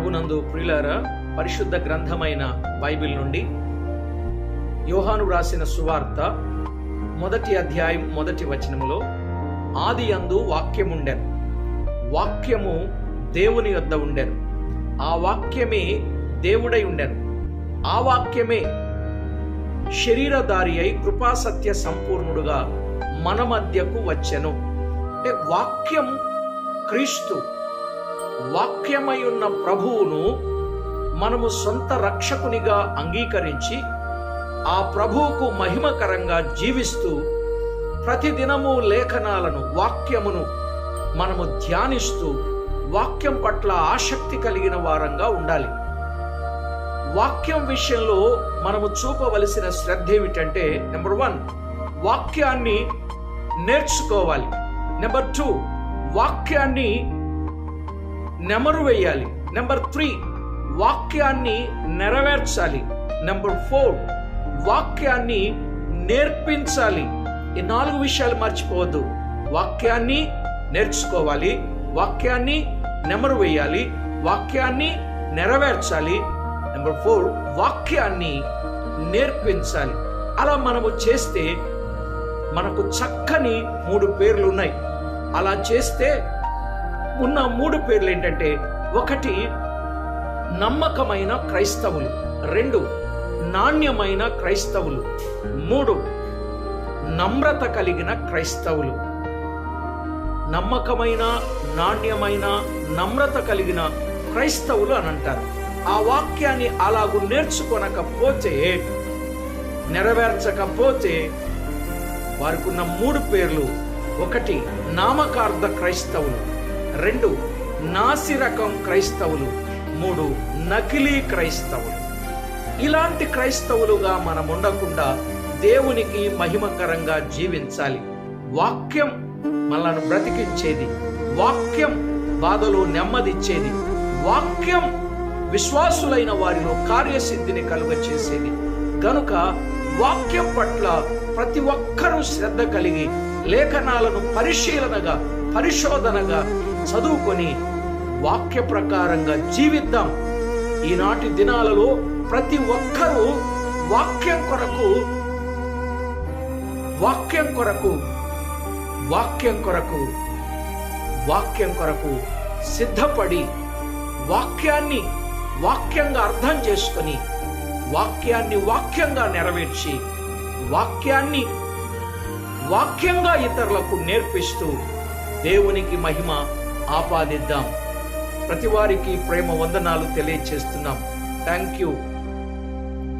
ప్రభునందు ప్రియులారా పరిశుద్ధ గ్రంథమైన బైబిల్ నుండి యోహాను రాసిన సువార్త మొదటి అధ్యాయం మొదటి వచనములో ఆది అందు వాక్యముండెను. వాక్యము దేవుని యొద్ద ఉండెను. ఆ వాక్యమే దేవుడై ఉండెను. ఆ వాక్యమే శరీరధారి అయి కృపాసత్య సంపూర్ణుడుగా మన మధ్యకు వచ్చెను. అంటే వాక్యం క్రీస్తు వాక్యమై ఉన్న ప్రభువును మనము సొంత రక్షకునిగా అంగీకరించి ఆ ప్రభువుకు మహిమకరంగా జీవిస్తూ ప్రతిదినము లేఖనాలను వాక్యమును మనము ధ్యానిస్తూ వాక్యం పట్ల ఆసక్తి కలిగిన వారంగా ఉండాలి. వాక్యం విషయంలో మనము చూపవలసిన శ్రద్ధ ఏమిటంటే నెంబర్ వన్ వాక్యాన్ని నేర్చుకోవాలి. నెంబర్ టూ వాక్యాన్ని నెమరు వేయాలి. నెంబర్ త్రీ వాక్యాన్ని నెరవేర్చాలి. నెంబర్ ఫోర్ వాక్యాన్ని నేర్పించాలి. ఈ నాలుగు విషయాలు మర్చిపోవద్దు. వాక్యాన్ని నేర్చుకోవాలి. వాక్యాన్ని నెమరు వేయాలి. వాక్యాన్ని నెరవేర్చాలి. నెంబర్ ఫోర్ వాక్యాన్ని నేర్పించాలి. అలా మనము చేస్తే మనకు చక్కని మూడు పేర్లు ఉన్నాయి. అలా చేస్తే ఉన్న మూడు పేర్లు ఏంటంటే ఒకటి నమ్మకమైన క్రైస్తవులు రెండు నాణ్యమైన క్రైస్తవులు మూడు నమ్రత కలిగిన క్రైస్తవులు. నమ్మకమైన నాణ్యమైన నమ్రత కలిగిన క్రైస్తవులు అని అంటారు. ఆ వాక్యాన్ని అలాగూ నేర్చుకొనకపోతే నెరవేర్చకపోతే వారికి ఉన్న మూడు పేర్లు ఒకటి నామకార్థ క్రైస్తవులు రెండు నాసిరకం క్రైస్తవులు మూడు నకిలీ క్రైస్తవులు. ఇలాంటి క్రైస్తవులుగా మనం ఉండకుండా దేవునికి మహిమకరంగా జీవించాలి. వాక్యం మనల్ని బ్రతికించేది వాక్యం బాధలో నెమ్మదిచ్చేది వాక్యం విశ్వాసులైన వారిలో కార్యసిద్ధిని కలుగ చేసేది గనుక వాక్యం పట్ల ప్రతి ఒక్కరూ శ్రద్ధ కలిగి లేఖనాలను పరిశీలనగా పరిశోధనగా చదువుకొని వాక్య ప్రకారంగా జీవిద్దాం. ఈనాటి దినాలలో ప్రతి ఒక్కరూ వాక్యం కొరకు వాక్యం కొరకు వాక్యం కొరకు వాక్యం కొరకు సిద్ధపడి వాక్యాన్ని వాక్యంగా అర్థం చేసుకొని వాక్యాన్ని వాక్యంగా నెరవేర్చి వాక్యాన్ని వాక్యంగా ఇతరులకు నేర్పిస్తూ దేవునికి మహిమ ఆపాదిద్దాం. ప్రతి వారికి ప్రేమ వందనాలు తెలియచేస్తున్నాం. Thank you